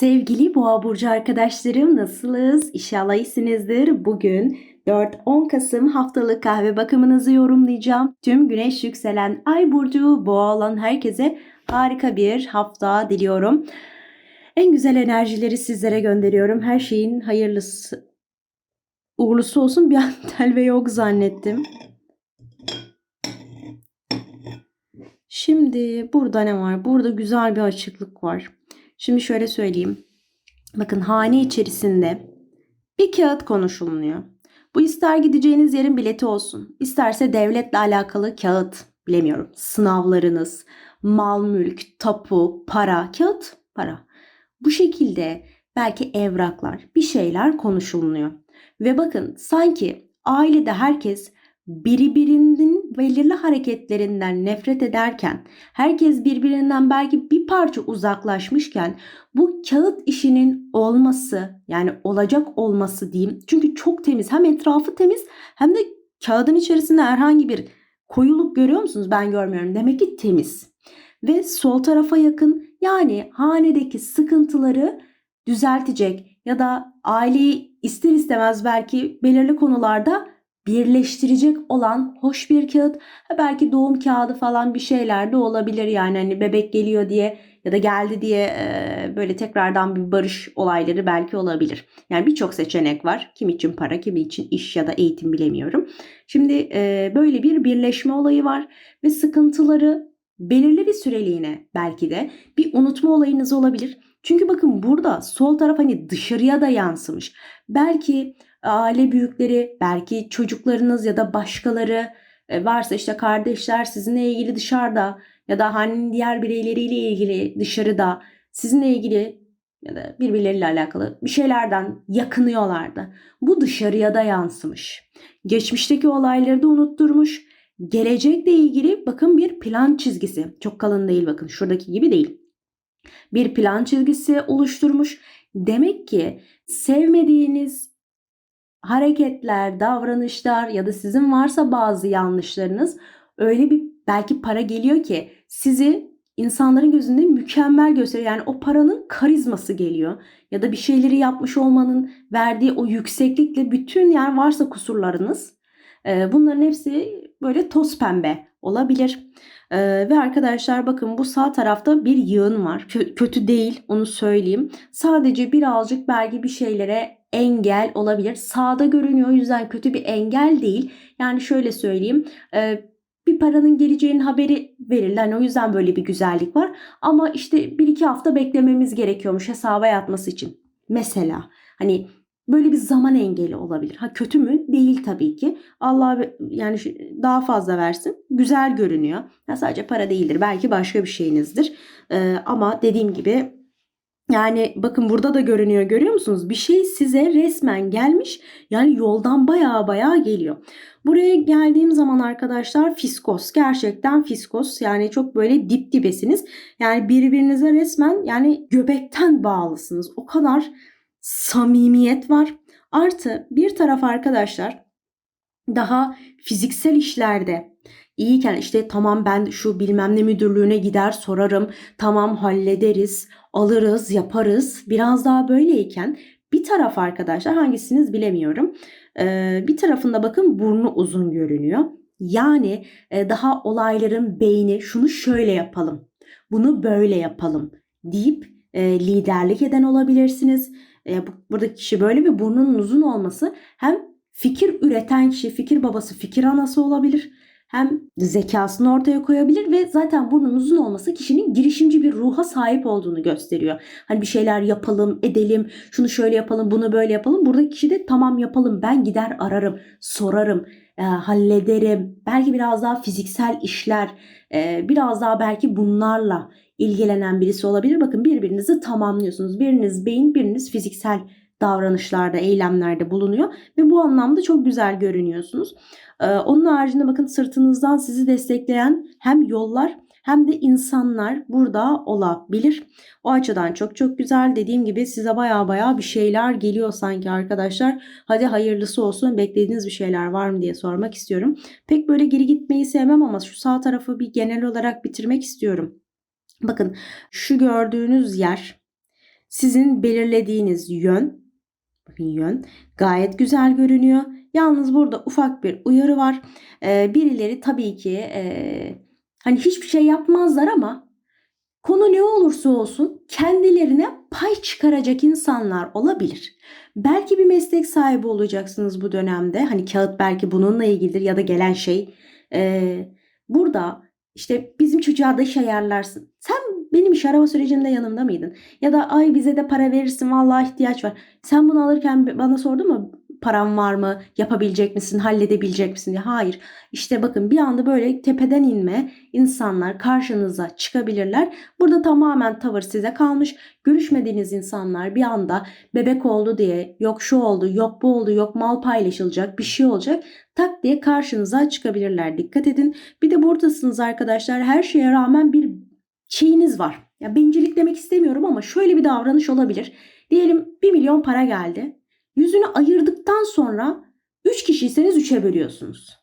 Sevgili Boğa Burcu arkadaşlarım nasılsınız? İnşallah iyisinizdir. Bugün 4-10 Kasım haftalık kahve bakımınızı yorumlayacağım. Tüm güneş yükselen ay burcu boğa olan herkese harika bir hafta diliyorum. En güzel enerjileri sizlere gönderiyorum. Her şeyin hayırlısı, uğurlusu olsun bir an tel ve yok zannettim. Şimdi burada ne var? Burada güzel bir açıklık var. Şimdi şöyle söyleyeyim. Bakın hane içerisinde bir kağıt konuşuluyor. Bu ister gideceğiniz yerin bileti olsun, isterse devletle alakalı kağıt, bilemiyorum. Sınavlarınız, mal mülk, tapu, para, kağıt, para. Bu şekilde belki evraklar, bir şeyler konuşuluyor. Ve bakın sanki ailede herkes birbirinin belirli hareketlerinden nefret ederken, herkes birbirinden belki bir parça uzaklaşmışken bu kağıt işinin olması yani olacak olması diyeyim. Çünkü çok temiz hem etrafı temiz hem de kağıdın içerisinde herhangi bir koyuluk görüyor musunuz? Ben görmüyorum. Demek ki temiz. Ve sol tarafa yakın yani hanedeki sıkıntıları düzeltecek ya da aileyi ister istemez belki belirli konularda birleştirecek olan hoş bir kağıt. Ha belki doğum kağıdı falan bir şeyler de olabilir yani hani bebek geliyor diye ya da geldi diye e, böyle tekrardan bir barış olayları belki olabilir. Yani birçok seçenek var. Kim için para, kimi için iş ya da eğitim bilemiyorum. Şimdi e, böyle bir birleşme olayı var ve sıkıntıları belirli bir süreliğine belki de bir unutma olayınız olabilir. Çünkü bakın burada sol taraf hani dışarıya da yansımış. Belki aile büyükleri, belki çocuklarınız ya da başkaları e, varsa işte kardeşler sizinle ilgili dışarıda ya da hanenin diğer bireyleriyle ilgili dışarıda sizinle ilgili ya da birbirleriyle alakalı bir şeylerden yakınıyorlardı. Bu dışarıya da yansımış. Geçmişteki olayları da unutturmuş. Gelecekle ilgili bakın bir plan çizgisi. Çok kalın değil bakın şuradaki gibi değil. Bir plan çizgisi oluşturmuş. Demek ki sevmediğiniz hareketler, davranışlar ya da sizin varsa bazı yanlışlarınız öyle bir belki para geliyor ki sizi insanların gözünde mükemmel gösteriyor. Yani o paranın karizması geliyor. Ya da bir şeyleri yapmış olmanın verdiği o yükseklikle bütün yani varsa kusurlarınız bunların hepsi böyle toz pembe olabilir. ve arkadaşlar bakın bu sağ tarafta bir yığın var. kötü değil onu söyleyeyim. Sadece birazcık belki bir şeylere engel olabilir. Sağda görünüyor o yüzden kötü bir engel değil. Yani şöyle söyleyeyim. bir paranın geleceğinin haberi verirler. Yani o yüzden böyle bir güzellik var. Ama işte bir iki hafta beklememiz gerekiyormuş hesaba yatması için. Mesela hani böyle bir zaman engeli olabilir. Ha kötü mü? Değil tabii ki. Allah yani daha fazla versin. Güzel görünüyor. Ya sadece para değildir. Belki başka bir şeyinizdir. Ee, ama dediğim gibi yani bakın burada da görünüyor görüyor musunuz? Bir şey size resmen gelmiş. Yani yoldan baya baya geliyor. Buraya geldiğim zaman arkadaşlar fiskos. Gerçekten fiskos. Yani çok böyle dip dibesiniz. Yani birbirinize resmen yani göbekten bağlısınız. O kadar samimiyet var. Artı bir taraf arkadaşlar daha fiziksel işlerde iyiyken işte tamam ben şu bilmem ne müdürlüğüne gider sorarım. Tamam hallederiz, alırız, yaparız. Biraz daha böyleyken bir taraf arkadaşlar hangisiniz bilemiyorum. Bir tarafında bakın burnu uzun görünüyor. Yani e, daha olayların beyni şunu şöyle yapalım, bunu böyle yapalım deyip e, liderlik eden olabilirsiniz e, buradaki kişi böyle bir burnunun uzun olması hem fikir üreten kişi, fikir babası, fikir anası olabilir. Hem zekasını ortaya koyabilir ve zaten burnun uzun olması kişinin girişimci bir ruha sahip olduğunu gösteriyor. Hani bir şeyler yapalım, edelim, şunu şöyle yapalım, bunu böyle yapalım. Burada kişi de tamam yapalım, ben gider ararım, sorarım, e, hallederim. Belki biraz daha fiziksel işler, e, biraz daha belki bunlarla ilgilenen birisi olabilir. Bakın birbirinizi tamamlıyorsunuz. Biriniz beyin, biriniz fiziksel davranışlarda, eylemlerde bulunuyor ve bu anlamda çok güzel görünüyorsunuz. Ee, onun haricinde bakın sırtınızdan sizi destekleyen hem yollar hem de insanlar burada olabilir. O açıdan çok çok güzel. Dediğim gibi size baya baya bir şeyler geliyor sanki arkadaşlar. Hadi hayırlısı olsun. Beklediğiniz bir şeyler var mı diye sormak istiyorum. Pek böyle geri gitmeyi sevmem ama şu sağ tarafı bir genel olarak bitirmek istiyorum. Bakın şu gördüğünüz yer Sizin belirlediğiniz yön, yön gayet güzel görünüyor. Yalnız burada ufak bir uyarı var. Ee, birileri tabii ki e, hani hiçbir şey yapmazlar ama konu ne olursa olsun kendilerine pay çıkaracak insanlar olabilir. Belki bir meslek sahibi olacaksınız bu dönemde. Hani kağıt belki bununla ilgilidir ya da gelen şey. Ee, burada işte bizim çocuğa da iş ayarlarsın. Sen benim iş arama sürecimde yanımda mıydın? Ya da ay bize de para verirsin vallahi ihtiyaç var. Sen bunu alırken bana sordun mu param var mı? Yapabilecek misin? Halledebilecek misin diye. Hayır. İşte bakın bir anda böyle tepeden inme insanlar karşınıza çıkabilirler. Burada tamamen tavır size kalmış. Görüşmediğiniz insanlar bir anda bebek oldu diye yok şu oldu, yok bu oldu, yok mal paylaşılacak, bir şey olacak. Tak diye karşınıza çıkabilirler. Dikkat edin. Bir de buradasınız arkadaşlar. Her şeye rağmen bir şeyiniz var. Ya bencillik demek istemiyorum ama şöyle bir davranış olabilir. Diyelim 1 milyon para geldi. Yüzünü ayırdıktan sonra 3 kişiyseniz 3'e bölüyorsunuz.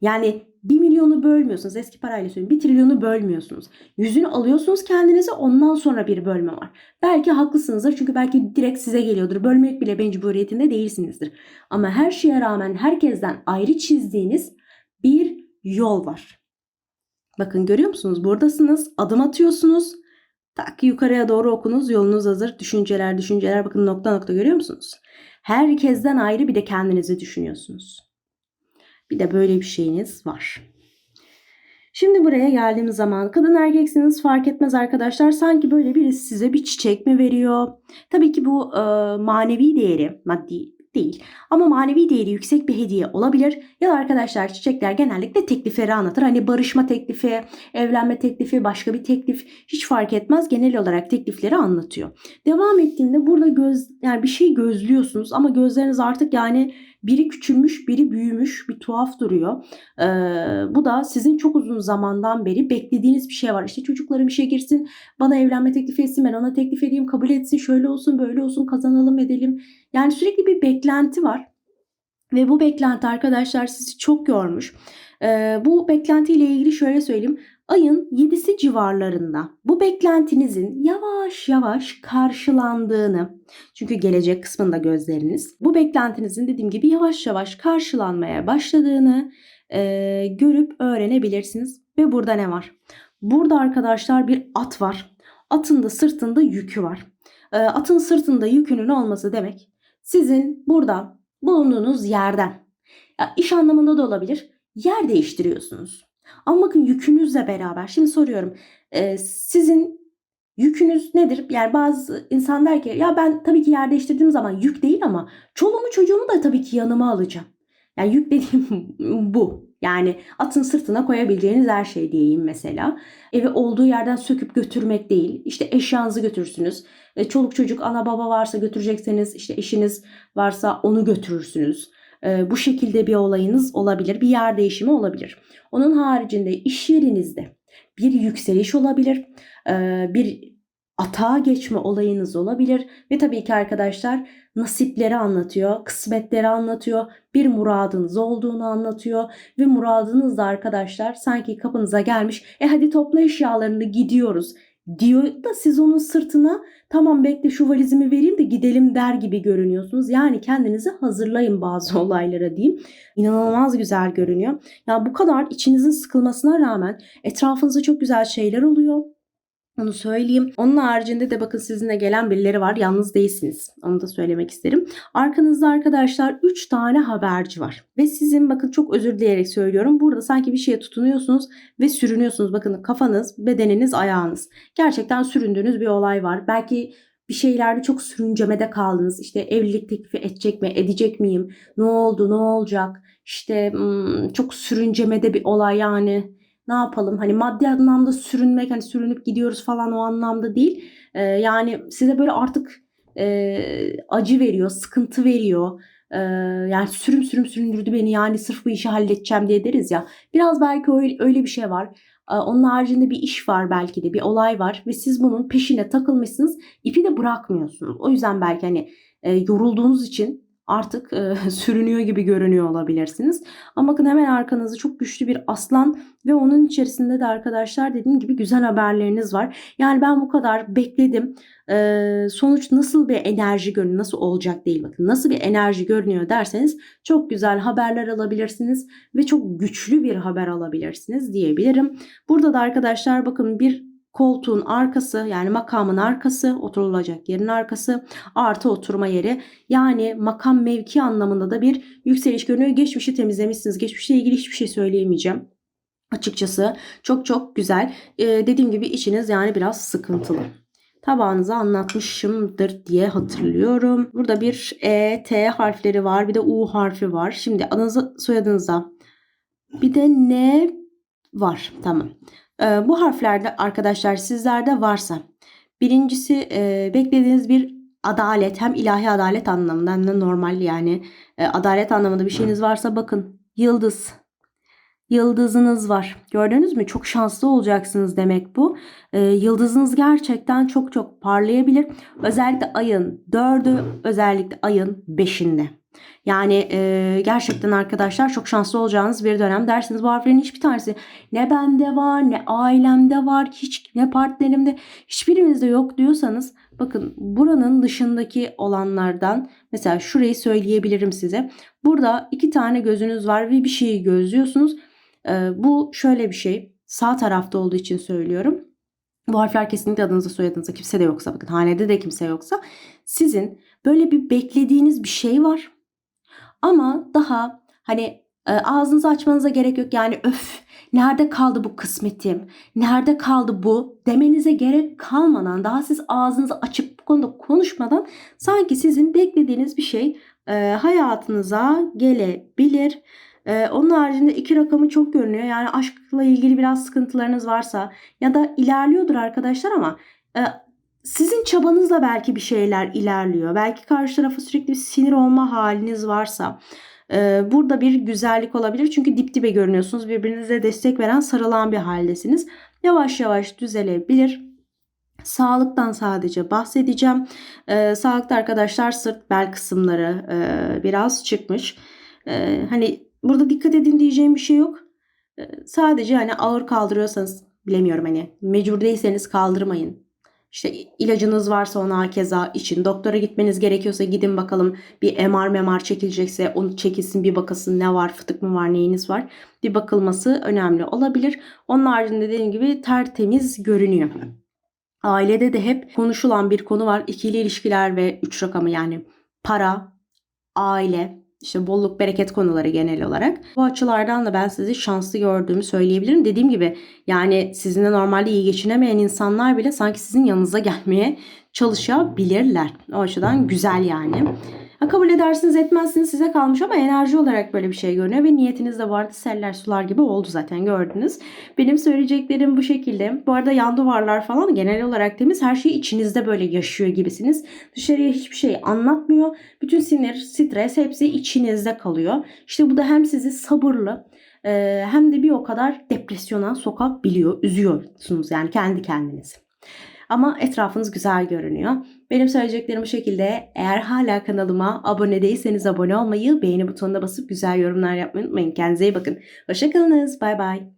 Yani 1 milyonu bölmüyorsunuz. Eski parayla söyleyeyim. 1 trilyonu bölmüyorsunuz. Yüzünü alıyorsunuz kendinize ondan sonra bir bölme var. Belki haklısınızdır çünkü belki direkt size geliyordur. Bölmek bile mecburiyetinde değilsinizdir. Ama her şeye rağmen herkesten ayrı çizdiğiniz bir yol var. Bakın görüyor musunuz? Buradasınız. Adım atıyorsunuz. Tak yukarıya doğru okunuz. Yolunuz hazır. Düşünceler, düşünceler. Bakın nokta nokta görüyor musunuz? Herkesten ayrı bir de kendinizi düşünüyorsunuz. Bir de böyle bir şeyiniz var. Şimdi buraya geldiğimiz zaman kadın erkeksiniz fark etmez arkadaşlar. Sanki böyle birisi size bir çiçek mi veriyor? Tabii ki bu e, manevi değeri, maddi değil. Ama manevi değeri yüksek bir hediye olabilir. Ya da arkadaşlar çiçekler genellikle teklifleri anlatır. Hani barışma teklifi, evlenme teklifi, başka bir teklif hiç fark etmez. Genel olarak teklifleri anlatıyor. Devam ettiğinde burada göz yani bir şey gözlüyorsunuz ama gözleriniz artık yani biri küçülmüş, biri büyümüş, bir tuhaf duruyor. Ee, bu da sizin çok uzun zamandan beri beklediğiniz bir şey var. İşte çocuklarım işe girsin, bana evlenme teklifi etsin, ben ona teklif edeyim, kabul etsin, şöyle olsun, böyle olsun, kazanalım edelim. Yani sürekli bir beklenti var. Ve bu beklenti arkadaşlar sizi çok yormuş. Ee, bu beklentiyle ilgili şöyle söyleyeyim. Ayın 7'si civarlarında bu beklentinizin yavaş yavaş karşılandığını çünkü gelecek kısmında gözleriniz bu beklentinizin dediğim gibi yavaş yavaş karşılanmaya başladığını e, görüp öğrenebilirsiniz. Ve burada ne var? Burada arkadaşlar bir at var. Atın da sırtında yükü var. E, atın sırtında yükünün olması demek sizin burada bulunduğunuz yerden ya iş anlamında da olabilir yer değiştiriyorsunuz. Ama bakın yükünüzle beraber. Şimdi soruyorum. E, sizin yükünüz nedir? Yani bazı insan der ki ya ben tabii ki yer değiştirdiğim zaman yük değil ama çoluğumu çocuğumu da tabii ki yanıma alacağım. Yani yük dediğim bu. Yani atın sırtına koyabileceğiniz her şey diyeyim mesela. Evi olduğu yerden söküp götürmek değil. İşte eşyanızı götürürsünüz. E, çoluk çocuk ana baba varsa götürecekseniz işte eşiniz varsa onu götürürsünüz. E, bu şekilde bir olayınız olabilir. Bir yer değişimi olabilir. Onun haricinde iş yerinizde bir yükseliş olabilir. E, bir atağa geçme olayınız olabilir. Ve tabii ki arkadaşlar nasipleri anlatıyor, kısmetleri anlatıyor, bir muradınız olduğunu anlatıyor ve muradınız da arkadaşlar sanki kapınıza gelmiş. E hadi topla eşyalarını gidiyoruz diyor da siz onun sırtına tamam bekle şu valizimi vereyim de gidelim der gibi görünüyorsunuz. Yani kendinizi hazırlayın bazı olaylara diyeyim. İnanılmaz güzel görünüyor. Ya yani bu kadar içinizin sıkılmasına rağmen etrafınızda çok güzel şeyler oluyor. Onu söyleyeyim. Onun haricinde de bakın sizinle gelen birileri var. Yalnız değilsiniz. Onu da söylemek isterim. Arkanızda arkadaşlar 3 tane haberci var. Ve sizin bakın çok özür dileyerek söylüyorum. Burada sanki bir şeye tutunuyorsunuz ve sürünüyorsunuz. Bakın kafanız, bedeniniz, ayağınız. Gerçekten süründüğünüz bir olay var. Belki bir şeylerde çok sürüncemede kaldınız. İşte evlilik teklifi edecek mi, edecek miyim? Ne oldu, ne olacak? İşte hmm, çok sürüncemede bir olay yani ne yapalım hani maddi anlamda sürünmek hani sürünüp gidiyoruz falan o anlamda değil. E, yani size böyle artık e, acı veriyor, sıkıntı veriyor. E, yani sürüm sürüm süründürdü beni yani sırf bu işi halledeceğim diye deriz ya. Biraz belki öyle, öyle bir şey var. E, onun haricinde bir iş var belki de bir olay var ve siz bunun peşine takılmışsınız. ipi de bırakmıyorsunuz. O yüzden belki hani e, yorulduğunuz için artık e, sürünüyor gibi görünüyor olabilirsiniz. Ama bakın hemen arkanızda çok güçlü bir aslan ve onun içerisinde de arkadaşlar dediğim gibi güzel haberleriniz var. Yani ben bu kadar bekledim. Ee, sonuç nasıl bir enerji görünüyor, nasıl olacak değil bakın. Nasıl bir enerji görünüyor derseniz çok güzel haberler alabilirsiniz ve çok güçlü bir haber alabilirsiniz diyebilirim. Burada da arkadaşlar bakın bir koltuğun arkası yani makamın arkası oturulacak yerin arkası artı oturma yeri yani makam mevki anlamında da bir yükseliş görünüyor. Geçmişi temizlemişsiniz. Geçmişle ilgili hiçbir şey söyleyemeyeceğim. Açıkçası çok çok güzel. Ee, dediğim gibi içiniz yani biraz sıkıntılı. Tabağınıza anlatmışımdır diye hatırlıyorum. Burada bir E, T harfleri var. Bir de U harfi var. Şimdi adınıza soyadınıza bir de N var. Tamam. Ee, bu harflerde arkadaşlar sizlerde varsa birincisi e, beklediğiniz bir adalet hem ilahi adalet anlamında hem de normal yani e, adalet anlamında bir şeyiniz varsa bakın yıldız yıldızınız var. Gördünüz mü? Çok şanslı olacaksınız demek bu. Ee, yıldızınız gerçekten çok çok parlayabilir. Özellikle ayın dördü, özellikle ayın beşinde. Yani e, gerçekten arkadaşlar çok şanslı olacağınız bir dönem dersiniz. Bu harflerin hiçbir tanesi ne bende var, ne ailemde var, hiç ne partnerimde, hiçbirimizde yok diyorsanız bakın buranın dışındaki olanlardan mesela şurayı söyleyebilirim size. Burada iki tane gözünüz var ve bir şeyi gözlüyorsunuz. Ee, bu şöyle bir şey. Sağ tarafta olduğu için söylüyorum. Bu harfler kesinlikle adınıza soyadınıza kimse de yoksa bakın hanede de kimse yoksa sizin böyle bir beklediğiniz bir şey var. Ama daha hani e, ağzınızı açmanıza gerek yok. Yani öf nerede kaldı bu kısmetim? Nerede kaldı bu? Demenize gerek kalmadan daha siz ağzınızı açıp bu konuda konuşmadan sanki sizin beklediğiniz bir şey e, hayatınıza gelebilir. Ee, onun haricinde iki rakamı çok görünüyor. Yani aşkla ilgili biraz sıkıntılarınız varsa ya da ilerliyordur arkadaşlar ama e, sizin çabanızla belki bir şeyler ilerliyor. Belki karşı tarafa sürekli bir sinir olma haliniz varsa e, burada bir güzellik olabilir. Çünkü dip dibe görünüyorsunuz. Birbirinize destek veren, sarılan bir haldesiniz. Yavaş yavaş düzelebilir. Sağlıktan sadece bahsedeceğim. Ee, sağlıkta arkadaşlar sırt bel kısımları e, biraz çıkmış. Ee, hani burada dikkat edin diyeceğim bir şey yok. Ee, sadece hani ağır kaldırıyorsanız bilemiyorum hani mecbur değilseniz kaldırmayın. İşte ilacınız varsa ona keza için. Doktora gitmeniz gerekiyorsa gidin bakalım bir MR memar çekilecekse onu çekilsin bir bakasın ne var fıtık mı var neyiniz var. Bir bakılması önemli olabilir. Onun haricinde dediğim gibi tertemiz görünüyor. Ailede de hep konuşulan bir konu var. İkili ilişkiler ve üç rakamı yani para, aile, işte bolluk bereket konuları genel olarak. Bu açılardan da ben sizi şanslı gördüğümü söyleyebilirim. Dediğim gibi yani sizinle normalde iyi geçinemeyen insanlar bile sanki sizin yanınıza gelmeye çalışabilirler. O açıdan güzel yani. Ha, kabul edersiniz etmezsiniz size kalmış ama enerji olarak böyle bir şey görünüyor ve niyetiniz de vardı seller sular gibi oldu zaten gördünüz. Benim söyleyeceklerim bu şekilde. Bu arada yan duvarlar falan genel olarak temiz her şey içinizde böyle yaşıyor gibisiniz. Dışarıya hiçbir şey anlatmıyor. Bütün sinir, stres hepsi içinizde kalıyor. İşte bu da hem sizi sabırlı e, hem de bir o kadar depresyona sokabiliyor, üzüyorsunuz yani kendi kendinizi. Ama etrafınız güzel görünüyor. Benim söyleyeceklerim bu şekilde. Eğer hala kanalıma abone değilseniz abone olmayı, beğeni butonuna basıp güzel yorumlar yapmayı unutmayın. Kendinize iyi bakın. Hoşçakalınız. Bay bay.